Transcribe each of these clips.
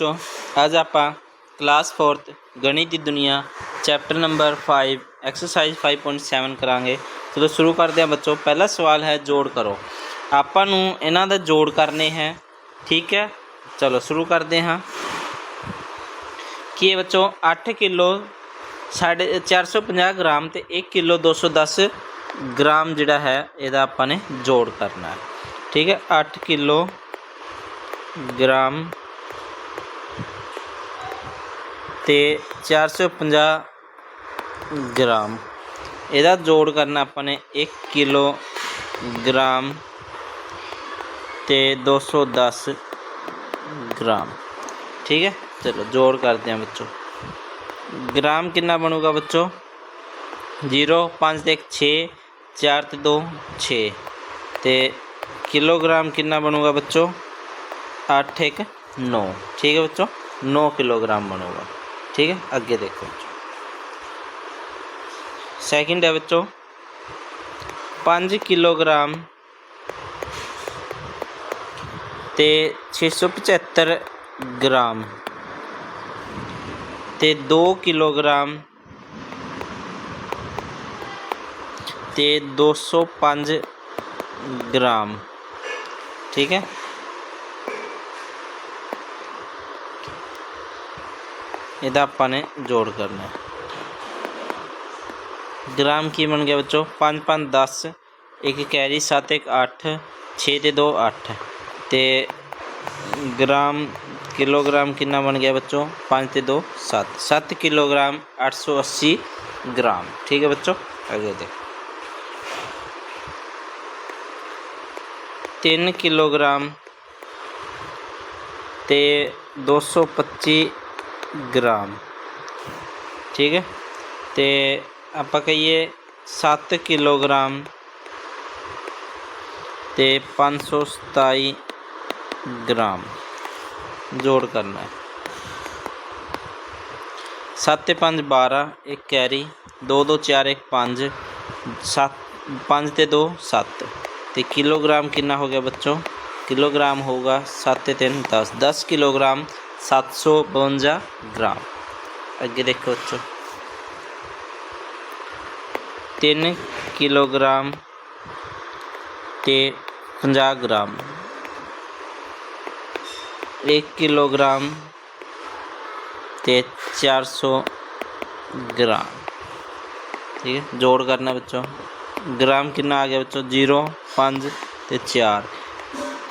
ਬੱਚੋ ਅੱਜ ਆਪਾਂ ਕਲਾਸ 4th ਗਣਿਤ ਦੀ ਦੁਨੀਆ ਚੈਪਟਰ ਨੰਬਰ 5 ਐਕਸਰਸਾਈਜ਼ 5.7 ਕਰਾਂਗੇ। ਚਲੋ ਸ਼ੁਰੂ ਕਰਦੇ ਹਾਂ ਬੱਚੋ। ਪਹਿਲਾ ਸਵਾਲ ਹੈ ਜੋੜ ਕਰੋ। ਆਪਾਂ ਨੂੰ ਇਹਨਾਂ ਦਾ ਜੋੜ ਕਰਨੇ ਹੈ, ਠੀਕ ਹੈ? ਚਲੋ ਸ਼ੁਰੂ ਕਰਦੇ ਹਾਂ। ਕੀ ਹੈ ਬੱਚੋ? 8 ਕਿਲੋ ਸਾਢੇ 450 ਗ੍ਰਾਮ ਤੇ 1 ਕਿਲੋ 210 ਗ੍ਰਾਮ ਜਿਹੜਾ ਹੈ, ਇਹਦਾ ਆਪਾਂ ਨੇ ਜੋੜ ਕਰਨਾ ਹੈ। ਠੀਕ ਹੈ? 8 ਕਿਲੋ ਗ੍ਰਾਮ ਤੇ 450 ਗ੍ਰਾਮ ਇਹਦਾ ਜੋੜ ਕਰਨਾ ਆਪਾਂ ਨੇ 1 ਕਿਲੋ ਗ੍ਰਾਮ ਤੇ 210 ਗ੍ਰਾਮ ਠੀਕ ਹੈ ਚਲੋ ਜੋੜ ਕਰਦੇ ਹਾਂ ਬੱਚੋ ਗ੍ਰਾਮ ਕਿੰਨਾ ਬਣੂਗਾ ਬੱਚੋ 0 5 ਤੇ 1 6 4 ਤੇ 2 6 ਤੇ ਕਿਲੋਗ੍ਰਾਮ ਕਿੰਨਾ ਬਣੂਗਾ ਬੱਚੋ 8 1 9 ਠੀਕ ਹੈ ਬੱਚੋ 9 ਕਿਲੋਗ੍ਰਾਮ ਬਣੂਗਾ ਠੀਕ ਹੈ ਅੱਗੇ ਦੇਖੋ ਸੈਕਿੰਡ ਹੈ ਬੱਚੋ 5 ਕਿਲੋਗ੍ਰਾਮ ਤੇ 675 ਗ੍ਰਾਮ ਤੇ 2 ਕਿਲੋਗ੍ਰਾਮ ਤੇ 205 ਗ੍ਰਾਮ ਠੀਕ ਹੈ इधर ने जोड़ करना है। ग्राम की बन गया बच्चों, पाँच पाँच दस, एक कैरी, सात एक अठ छे दो अठ तो ग्राम, किलोग्राम कि बन गया बच्चों? पाँच तो दो सात। सात किलोग्राम अठ सौ अस्सी ग्राम। ठीक है बच्चों? अगे देख। तीन किलोग्राम तो दो सौ पच्ची ਗ੍ਰਾਮ। ਠੀਕ ਹੈ? ਤੇ ਆਪਾਂ ਕਹੀਏ 7 ਕਿਲੋਗ੍ਰਾਮ ਤੇ 527 ਗ੍ਰਾਮ ਜੋੜ ਕਰਨਾ ਹੈ। 7 ਤੇ 5 12 ਇੱਕ ਕੈਰੀ 2 2 4 1 5 7 5 ਤੇ 2 7 ਤੇ ਕਿਲੋਗ੍ਰਾਮ ਕਿੰਨਾ ਹੋ ਗਿਆ ਬੱਚੋ? ਕਿਲੋਗ੍ਰਾਮ ਹੋਊਗਾ 7 ਤੇ 3 10 10 ਕਿਲੋਗ੍ਰਾਮ सात ग्राम आगे देखो तीन किलोग्राम ते पंजा ग्राम एक किलोग्राम ते चार सौ ग्राम ठीक है जोड़ करना बच्चों ग्राम कितना आ गया बच्चों ज़ीरो पाँच ते चार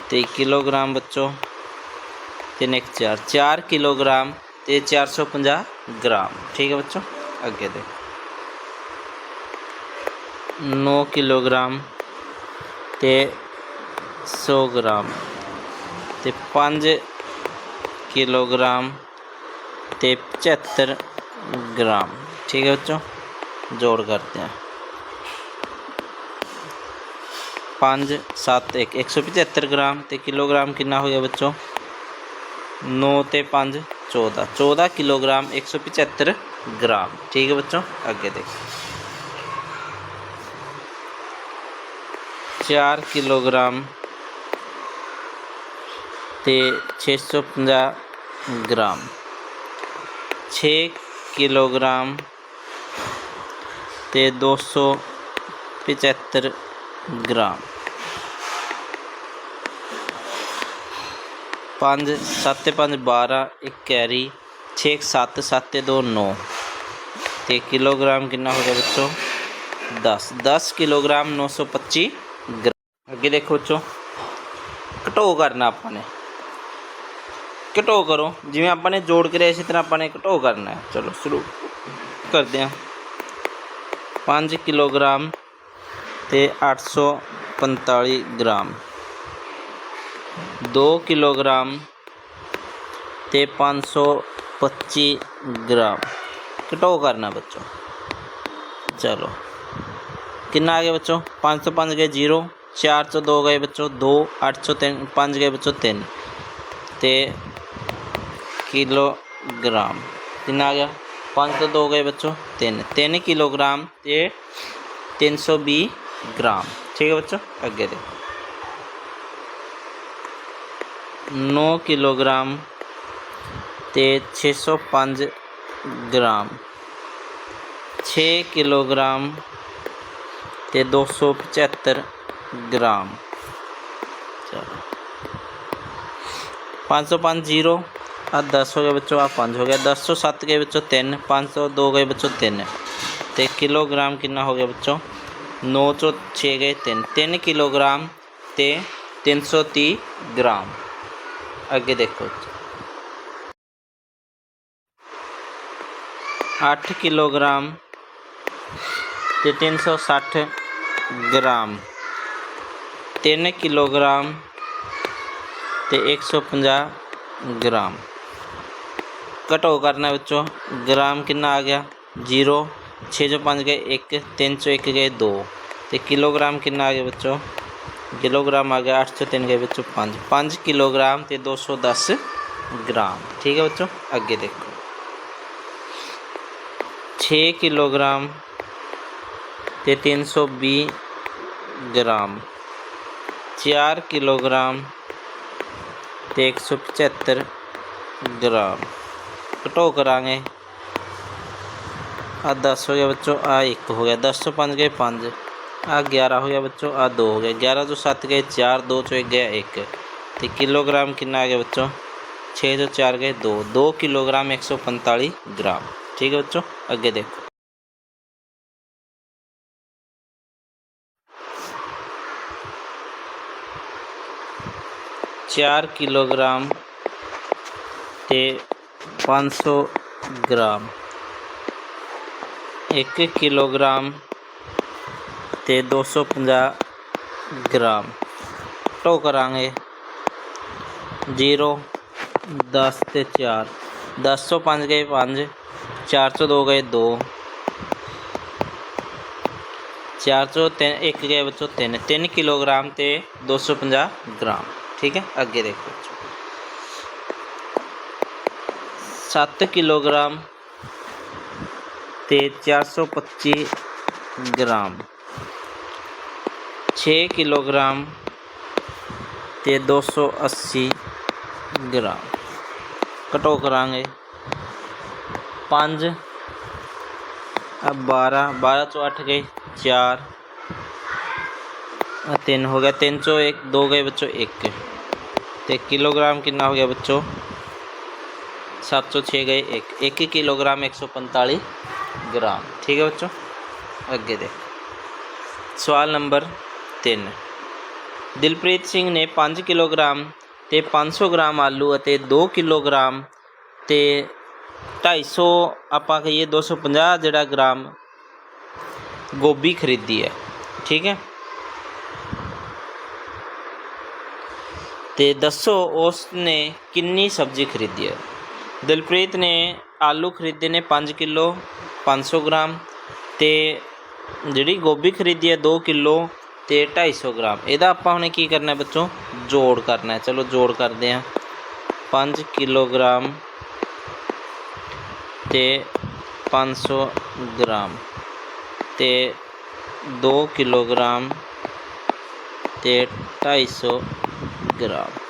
ते किलोग्राम बच्चों तीन एक चार चार किलोग्राम तो चार सौ पाँ ग्राम। ठीक है बच्चों? अगे देखो। नौ किलोग्राम ते सौ ग्राम ते पाँच किलोग्राम ते पचहत्तर ग्राम। ठीक है बच्चों? जोड़ करते हैं। पाँच, सात, एक एक सौ पचहत्तर ग्राम तो किलोग्राम कितना हो गया बच्चों? नौ ते चौदह। चौदह किलोग्राम एक सौ पचहत्तर ग्राम। ठीक है बच्चों अगे देख। चार किलोग्राम ते छे सौ पंजा ग्राम। छ किलोग्राम ते दो सौ पचहत्तर ग्राम। 7 ਤੇ 5 12 ਇੱਕ ਕੈਰੀ 6 7 7 ਤੇ 2 9 ਤੇ ਕਿਲੋਗ੍ਰਾਮ ਕਿੰਨਾ ਹੋ ਗਿਆ ਬੱਚੋ 10 10 ਕਿਲੋਗ੍ਰਾਮ 925 ਗ੍ਰਾਮ ਅੱਗੇ ਦੇਖੋ ਬੱਚੋ ਘਟੋ ਕਰਨਾ ਆਪਾਂ ਨੇ ਘਟੋ ਕਰੋ ਜਿਵੇਂ ਆਪਾਂ ਨੇ ਜੋੜ ਕਰਿਆ ਇਸੇ ਤਰ੍ਹਾਂ ਆਪਾਂ ਨੇ ਘਟੋ ਕਰਨਾ ਹੈ ਚਲੋ ਸ਼ੁਰੂ ਕਰਦੇ ਹਾਂ 5 ਕਿਲੋਗ੍ਰਾਮ ਤੇ 845 ਗ੍ਰਾਮ दो किलोग्राम ते पाँच सौ पच्ची ग्राम। कटो करना बच्चों। चलो। कि आ गया बच्चों? पाँच सौ पाँच गए ज़ीरो, चार सौ दो गए बच्चों, दो अठ सौ तीन, पाँच गए बच्चों तीन। ते किलोग्राम। कितना आ गया? पाँच सौ दो गए बच्चों तीन। तीन किलोग्राम ते तीन सौ बीस ग्राम। ठीक है बच्चों? अगे देखो। नौ किलोग्राम ते छः सौ पंज ग्राम। छः किलोग्राम ते दो सौ पचहत्तर ग्राम। पाँच सौ पाँच ज़ीरो आ दस हो गया बच्चों आ पाँच हो गया। दस सौ सत्त गए बच्चों तीन, पाँच सौ दो गए बच्चों तीन। तो किलोग्राम कि हो गया बच्चों? नौ सौ छः गए तीन। तीन किलोग्राम ते तीन सौ तीह ग्राम। ਅੱਗੇ ਦੇਖੋ 8 ਕਿਲੋਗ੍ਰਾਮ ਤੇ 360 ਗ੍ਰਾਮ 3 ਕਿਲੋਗ੍ਰਾਮ ਤੇ 150 ਗ੍ਰਾਮ ਘਟੋ ਕਰਨਾ ਵਿੱਚੋਂ ਗ੍ਰਾਮ ਕਿੰਨਾ ਆ ਗਿਆ 0 6 ਚੋਂ 5 ਗਏ 1 3 ਚੋਂ 1 किलोग्राम आ गया अठ सौ तीन गए बच्चों पाँच। पाँच किलोग्राम तो दो सौ दस ग्राम। ठीक है बच्चों? अगे देखो। छे किलोग्राम तो तीन सौ भी ग्राम। चार किलोग्राम तो एक सौ पचहत्तर ग्राम। घटो करा आ दस हो गया बच्चों, आ एक हो गया। दस सौ पाँच गए पाँच। आ, ग्यारह हो गया बच्चों, आ, दो हो गया ग्यारह जो सात गए, चार, दो चौ गया, एक। तो किलोग्राम कितना आ गया बच्चों? छः जो चार गए, दो। दो किलोग्राम एक सौ पैंतालीस ग्राम। ठीक है बच्चों, आगे देखो। चार किलोग्राम ते पाँच सौ ग्राम। एक किलोग्राम ਤੇ 250 ਗ੍ਰਾਮ ਟੋ ਕਰਾਂਗੇ 0 10 ਤੇ 4 10 ਤੋਂ 5 ਗਏ 5 4 ਤੋਂ 2 ਗਏ 2 4 ਤੋਂ 3 1 ਗਏ ਬੱਚੋ 3 3 ਕਿਲੋਗ੍ਰਾਮ ਤੇ 250 ਗ੍ਰਾਮ ਠੀਕ ਹੈ ਅੱਗੇ ਦੇਖੋ 7 ਕਿਲੋਗ੍ਰਾਮ ਤੇ 425 ਗ੍ਰਾਮ छः किलोग्राम ते 280 ग्राम। कटो करा पाँच। अब बारह। बारह चौ अठ गए। चार। तीन हो गया। तीन सौ एक। दो गए बच्चों, एक तो किलोग्राम कितना हो गया बच्चों? सात सौ छः गए, एक। एक ही किलोग्राम एक सौ पैंतालीस ग्राम। ठीक है बच्चों? अगे देख। सवाल नंबर 3 ਦਿਲਪ੍ਰੀਤ ਸਿੰਘ ਨੇ 5 ਕਿਲੋਗ੍ਰਾਮ ਤੇ 500 ਗ੍ਰਾਮ ਆਲੂ ਅਤੇ 2 ਕਿਲੋਗ੍ਰਾਮ ਤੇ 250 ਆਪਾਂ ਕਹੀਏ 250 ਜਿਹੜਾ ਗ੍ਰਾਮ ਗੋਭੀ ਖਰੀਦੀ ਹੈ। ਠੀਕ ਹੈ? ਤੇ ਦੱਸੋ ਉਸ ਨੇ ਕਿੰਨੀ ਸਬਜ਼ੀ ਖਰੀਦੀ ਹੈ? ਦਿਲਪ੍ਰੀਤ ਨੇ ਆਲੂ ਖਰੀਦੇ ਨੇ 5 ਕਿਲੋ 500 ਗ੍ਰਾਮ ਤੇ ਜਿਹੜੀ ਗੋਭੀ ਖਰੀਦੀ ਹੈ 2 ਕਿਲੋ ਤੇ 250 ਗ੍ਰਾਮ ਇਹਦਾ ਆਪਾਂ ਹੁਣੇ ਕੀ ਕਰਨਾ ਹੈ ਬੱਚੋ ਜੋੜ ਕਰਨਾ ਹੈ ਚਲੋ ਜੋੜ ਕਰਦੇ ਹਾਂ 5 ਕਿਲੋਗ੍ਰਾਮ ਤੇ 500 ਗ੍ਰਾਮ ਤੇ 2 ਕਿਲੋਗ੍ਰਾਮ ਤੇ 250 ਗ੍ਰਾਮ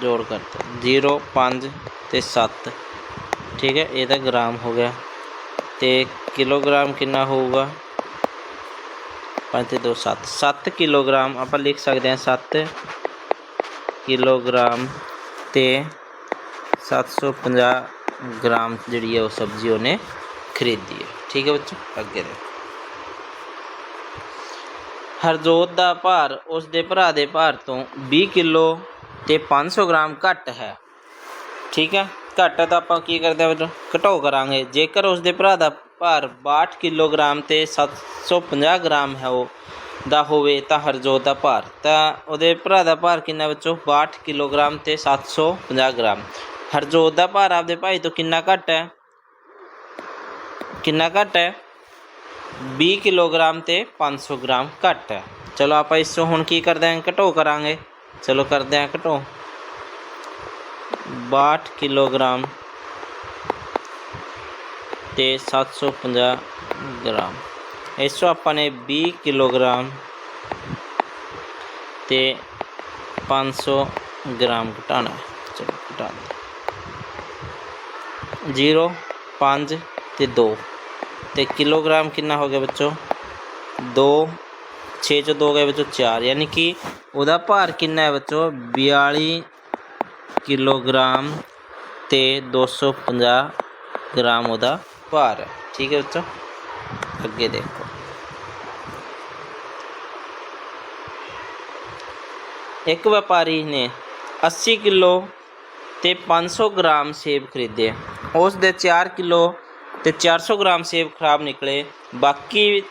ਜੋੜ ਕਰਤਾ 0 5 ਤੇ 7 ਠੀਕ ਹੈ ਇਹਦਾ ਗ੍ਰਾਮ ਹੋ ਗਿਆ ਤੇ ਕਿਲੋਗ੍ਰਾਮ ਕਿੰਨਾ ਹੋਊਗਾ 5 ਤੇ 2 7 7 ਕਿਲੋਗ੍ਰਾਮ ਆਪਾਂ ਲਿਖ ਸਕਦੇ ਹਾਂ 7 ਕਿਲੋਗ੍ਰਾਮ ਤੇ 750 ਗ੍ਰਾਮ ਜਿਹੜੀ ਹੈ ਉਹ ਸਬਜ਼ੀ ਉਹਨੇ ਖਰੀਦੀ ਹੈ। ਠੀਕ ਹੈ ਬੱਚੋ? ਅੱਗੇ ਦੇ। ਹਰਜੋਤ ਦਾ ਭਾਰ ਉਸ ਦੇ ਭਰਾ ਦੇ ਭਾਰ ਤੋਂ 20 ਕਿਲੋ ਤੇ 500 ਗ੍ਰਾਮ ਘੱਟ ਹੈ। ਠੀਕ ਹੈ? ਘੱਟ ਤਾਂ ਆਪਾਂ ਕੀ ਕਰਦੇ ਹਾਂ ਬੱਚੋ ਘਟਾਓ ਕਰਾਂਗੇ। ਜੇਕਰ ਉਸ ਦੇ ਭਰਾ ਦਾ ਭਾਰ 62 ਕਿਲੋਗ੍ਰਾਮ ਤੇ 750 ਗ੍ਰਾਮ ਹੈ ਉਹ, ਦਾ ਹੋਵੇ ਤਾਂ ਹਰਜੋਤ ਦਾ ਭਾਰ। ਤਾਂ ਉਹਦੇ ਭਰਾ ਦਾ ਭਾਰ ਕਿੰਨਾ ਵਿੱਚੋਂ? 62 ਕਿਲੋਗ੍ਰਾਮ ਤੇ 750 ਗ੍ਰਾਮ। ਹਰਜੋਤ ਦਾ ਭਾਰ ਆਪਦੇ ਭਾਈ ਤੋਂ ਕਿੰਨਾ ਘੱਟ ਹੈ? ਕਿੰਨਾ ਘੱਟ ਹੈ? 20 ਕਿਲੋਗ੍ਰਾਮ ਤੇ 500 ਗ੍ਰਾਮ ਘੱਟ ਹੈ। ਚਲੋ ਆਪਾਂ ਇਸ ਤੋਂ ਹੁਣ ਕੀ ਕਰਦੇ ਹਾਂ? ਘਟੋ ਕਰਾਂਗੇ। ਚਲੋ ਕਰਦੇ ਹਾਂ ਘਟੋ। 62 ਕਿਲੋਗ੍ਰਾਮ ਤੇ 750 ਗ੍ਰਾਮ। ਇਸ ਤੋਂ ਆਪਾਂ ਨੇ 20 ਕਿਲੋਗ੍ਰਾਮ ਤੇ 500 ਗ੍ਰਾਮ ਘਟਾਉਣਾ ਚਲੋ, ਘਟਾ ਦਿੰਦੇ ਜ਼ੀਰੋ, ਪੰਜ ਤੇ 2 ਤੇ ਕਿਲੋਗ੍ਰਾਮ ਕਿੰਨਾ ਹੋ ਗਿਆ ਬੱਚੋ? 2 6 ਚੋਂ 2 ਗਏ ਵਿੱਚੋਂ 4 ਯਾਨੀ ਕਿ ਉਹਦਾ ਭਾਰ ਕਿੰਨਾ ਹੈ ਬੱਚੋ? 42 ਕਿਲੋਗ੍ਰਾਮ ਤੇ 250 ਗ੍ਰਾਮ ਉਹਦਾ ਭਾਰ ਹੈ ਠੀਕ ਹੈ ਬੱਚੋ ਅੱਗੇ ਦੇਖੋ ਇੱਕ ਵਪਾਰੀ ਨੇ 80 ਕਿਲੋ ਤੇ 500 ਗ੍ਰਾਮ ਸੇਬ ਖਰੀਦੇ ਉਸ ਦੇ 4 ਕਿਲੋ ਤੇ 400 ਗ੍ਰਾਮ ਸੇਬ ਖਰਾਬ ਨਿਕਲੇ ਬਾਕੀ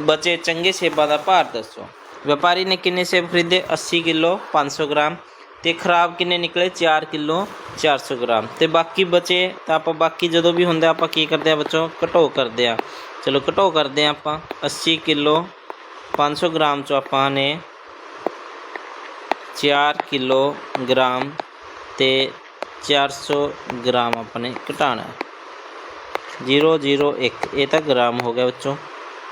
ਬਚੇ ਚੰਗੇ ਸੇਬਾਂ ਦਾ ਭਾਰ ਦੱਸੋ ਵਪਾਰੀ ਨੇ ਕਿੰਨੇ ਸੇਬ ਖਰੀਦੇ 80 ਕਿਲੋ 500 ਗ੍ਰਾਮ ਤੇ ਖਰਾਬ ਕਿੰਨੇ ਨਿਕਲੇ 4 ਕਿਲੋ 400 ਗ੍ਰਾਮ ਤੇ ਬਾਕੀ ਬਚੇ ਤਾਂ ਆਪਾਂ ਬਾਕੀ ਜਦੋਂ ਵੀ ਹੁੰਦਾ ਆਪਾਂ ਕੀ ਕਰਦੇ ਆ ਬੱਚੋ ਘਟੋ ਕਰਦੇ ਆ ਚਲੋ ਘਟੋ ਕਰਦੇ ਆ ਆਪਾਂ 80 ਕਿਲੋ 500 ਗ੍ਰਾਮ ਚੋਂ ਆਪਾਂ ਨੇ 4 ਕਿਲੋ ਗ੍ਰਾਮ ਤੇ 400 ਗ੍ਰਾਮ ਆਪਣੇ ਘਟਾਣਾ 001 ਇਹ ਤਾਂ ਗ੍ਰਾਮ ਹੋ ਗਿਆ ਬੱਚੋ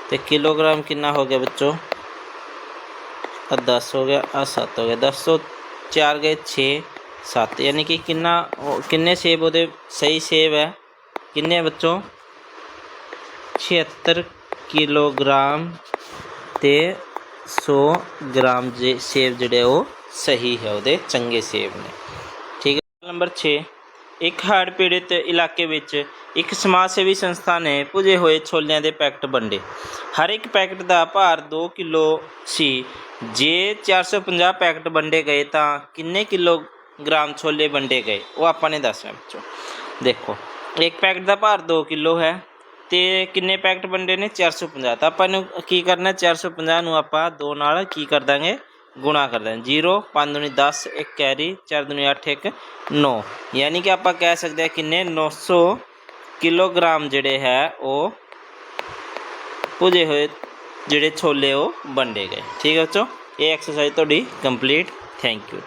ਤੇ ਕਿਲੋਗ੍ਰਾਮ ਕਿੰਨਾ ਹੋ ਗਿਆ ਬੱਚੋ ਆ 10 ਹੋ ਗਿਆ ਆ 7 ਹੋ ਗਿਆ 10 ਤੋਂ 4 ਗਏ 6 7 ਯਾਨੀ ਕਿ ਕਿੰਨਾ, ਉਹ- ਕਿੰਨੇ ਸੇਬ ਉਹਦੇ ਸਹੀ ਸੇਬ ਹੈ? ਕਿੰਨੇ ਹੈ ਬੱਚੋ? 76 ਕਿਲੋਗ੍ਰਾਮ ਤੇ 100 ਗ੍ਰਾਮ ਜੇ ਸੇਬ ਜਿਹੜੇ ਉਹ ਸਹੀ ਹੈ ਉਹਦੇ, ਚੰਗੇ ਸੇਬ ਨੇ। ਠੀਕ ਹੈ, ਨੰਬਰ 6 ਇੱਕ ਹੜ੍ਹ ਪੀੜਿਤ ਇਲਾਕੇ ਵਿੱਚ ਇੱਕ ਸਮਾਜ ਸੇਵੀ ਸੰਸਥਾ ਨੇ ਭੁਜੇ ਹੋਏ ਛੋਲਿਆਂ ਦੇ ਪੈਕਟ ਵੰਡੇ। ਹਰ ਇੱਕ ਪੈਕਟ ਦਾ ਭਾਰ 2 ਕਿਲੋ ਸੀ। ਜੇ 450 ਪੈਕਟ ਵੰਡੇ ਗਏ ਤਾਂ ਕਿੰਨੇ ਕਿਲੋਗ੍ਰਾਮ ਛੋਲੇ ਵੰਡੇ ਗਏ? ਉਹ ਆਪਾਂ ਨੇ ਦੱਸਣਾ ਬੱਚੋ ਦੇਖੋ, ਇੱਕ ਪੈਕਟ ਦਾ ਭਾਰ 2 ਕਿਲੋ ਹੈ ਤੇ ਕਿੰਨੇ ਪੈਕਟ ਵੰਡੇ ਨੇ? 450 ਤਾਂ ਆਪਾਂ ਨੂੰ ਕੀ ਕਰਨਾ? 450 ਨੂੰ ਆਪਾਂ 2 ਨਾਲ ਕੀ ਕਰ ਦਾਂਗੇ? ਗੁਣਾ ਕਰ ਦਾਂਗੇ। 0 5 ਦੁਨੀ 10 1 ਕੈਰੀ 4 ਦੁਨੀ 8 1 9 ਯਾਨੀ ਕਿ ਆਪਾਂ ਕਹਿ ਸਕਦੇ ਹਾਂ ਕਿੰਨੇ? 900 ਕਿਲੋਗ੍ਰਾਮ ਜਿਹੜੇ ਹੈ ਉਹ ਭੁਜੇ ਹੋਏ ਜਿਹੜੇ ਛੋਲੇ ਉਹ ਵੰਡੇ ਗਏ। ਠੀਕ ਹੈ ਬੱਚੋ? ਇਹ ਐਕਸਰਸਾਈਜ਼ ਤੁਹਾਡੀ ਕੰਪਲੀਟ ਥੈਂਕ ਯੂ